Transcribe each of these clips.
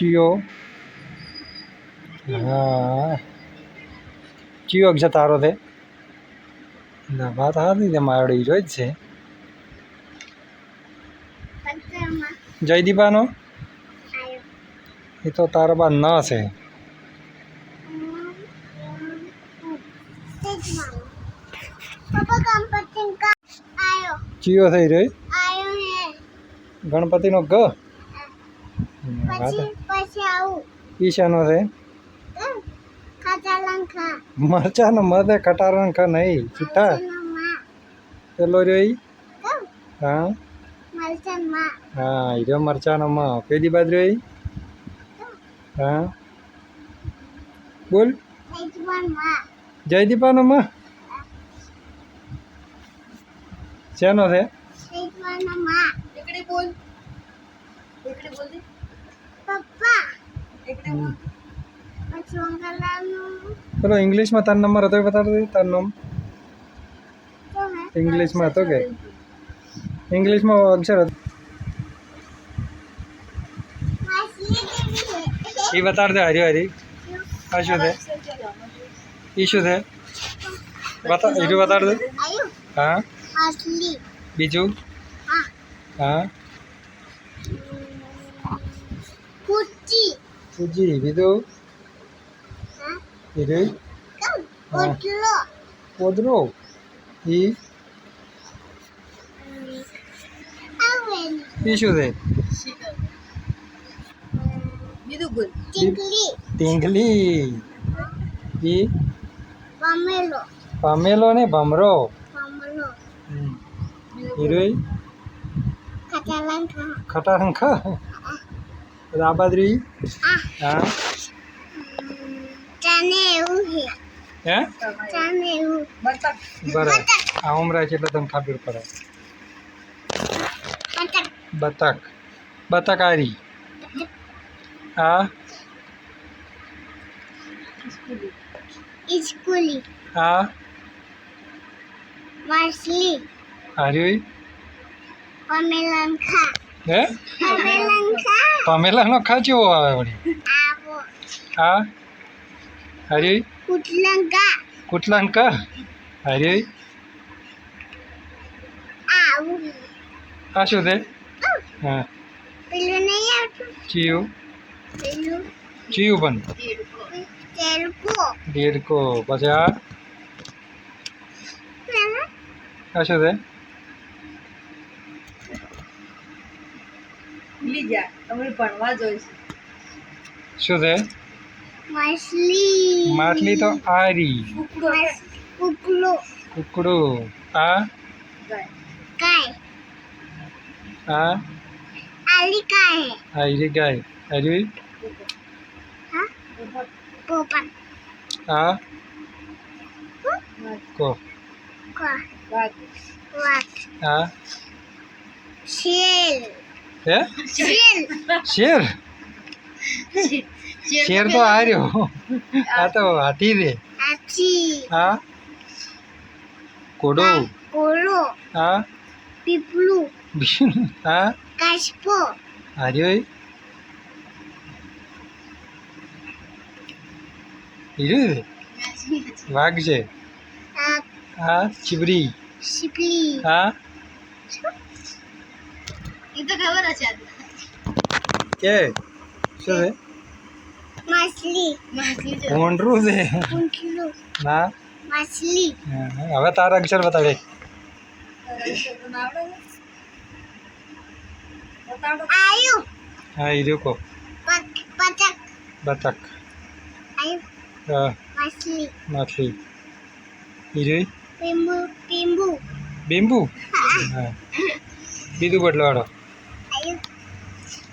ચિયો. હા. ચિયો છે તારો તે ના વાત હારી તે મારડી જોઈ જ છે. જયદીપાનો? એ તો તારા બા ન છે. ગણપતિ કા ચિયો થઈ રહ્યો? ગણપતિનો ગ ઈશાનો છે? મરચા નો મધે કટારણ ખ નહીં માં પેલો રહ્યો. હા? હા હીરો મરચાનો માં પેલી બાજુ રહ્યો હા? બોલ. જયદીપાનો માં શેનો છે એકવારમાં એકડી બોલ એકડી બોલ દે પપ્પા એકડી બોલ પછી અંકલાનું પેલો ઇંગ્લિશમાં તાર નંબર હતો એ બતાડી દે તાર નામ તો હે ઇંગ્લિશમાં હતો કે ઇંગ્લિશમાં અક્ષર હતો માસી કેવી એ બતાડી દે હરી હરી આ શું છે એ શું છે બતા એ બતાડી દે આયો હા માછલી બીજું હા હા કુચી સુજી બીજું હા બીજું કમ હા. ઓટલો પોદરો ઈ આવેન એ શું છે ટીંગલી ઈ પમેલો પામેલો ને ભમરો પમલો હીરોઈ ખાતા લંકા ખટારંગ ખા રાબાદરી આ હા ચાને એવું હે હે ચાને એવું બતક બરાબર આ ઉમરા છે એટલે તને ખબર પડે પતક બતક બતકારી આ ઇસ્કૂલી આ માછલી હાર્યોઈ પમેલંકા હે? પામેલાનો ખાચો આવે વળી. હા? હાર્યોઈ કુટલંકા? આવું આ શું છે? હા. ચીયું? ચિયું પણ. દેડકો પછી આ શું છે? ભૂલી જા તમે ભણવા જોઈશ શું છે માછલી માછલી તો આરી કુકડો કુકલો કુકડું આ ગાય કાય આ આલી કાય હારી ગાય હારી હા પોપટ આ કો કો વાત વાત આ શેલ હે? શેર? શેર તો હાર્યો. આ તો હાથી રે હા? આ કોડો? હા? પીપળું પીપલું આ કાચપો હાર્યો વાઘ છે? આ આ ચીબરી હા? આ તો ખબર છે કે શું છે માછલી માછલી છે ભોંડરું છે પૂંછલું ના માછલી હવે તારા અક્ષર બતાડે બતાડો આયુ હા હીરો કો પત પતક બતક આયુ હા માછલી માછલી હીરો પીંબુ પીંબુ બેમ્બુ હા બીજું બટલો હાડો આયુ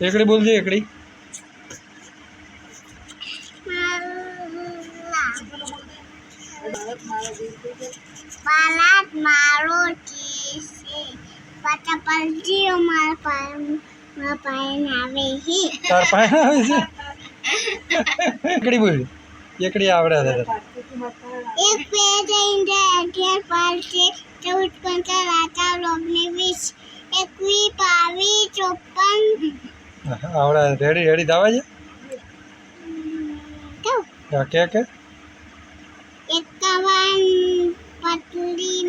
એકડી બોલજે એકડી. પાલાટ મારો છે પાછા પલટીઓ મારા પાય પાયન આવે છે તાર પાયન આવે એકડી બોલ. એકડી આવડે એક પેજ ઇન્ડિયા કે પલટી તેર ચૌદ પંદર વીસ એકવીસ બાવીસ ચોપન. આવડે રેડી રેડી દાવા છે? હા, કે કે? એકાવન પતલી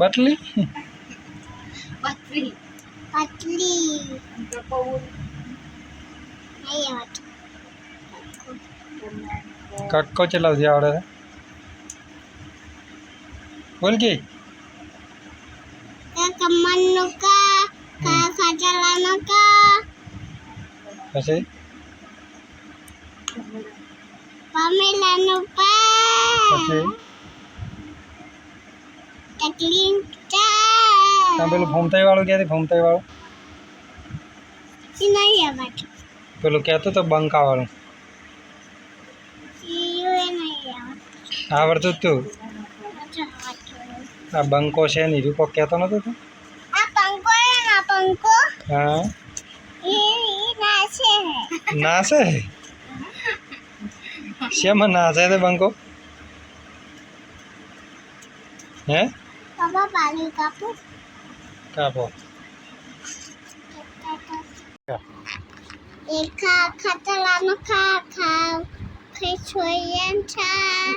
બટલી? પતલી પતલી નહીં આવતું કક્કો ચલાવતી આવડે છે બોલ કે કા કા કા ખાચલાનું કા પછી પમેલાનું પા પછી તકલીન પેલું ફૂમતાઈ વાળું ક્યાંથી વાળું નહીં આવતું પેલું કહેતો તો બંકા વાળું ઈ એ નહીં આવતું આવડતું તું? આ બંકો છે નહીં રૂપો કહેતો નતો તું? આ બંકો હે ના પંખો. હા. એ નાશે છે. શેમાં નાશે તે બંકો? હે? કાપું. કાપો. એક ખા ખાચલાનું ખા ખા ખેચોયન ચા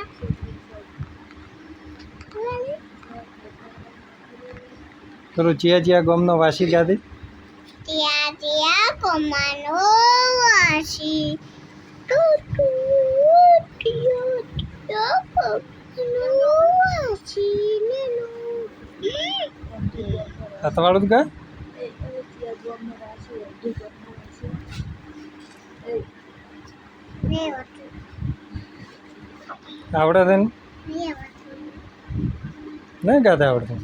પેલું ચિયા ચિયા ગમનો વાસી ક્યાંથી ત્યાં ત્યાં કોમાનો વાસી. જ કા? આવડે છે ને? ને નહીં ગાતા આવડતું?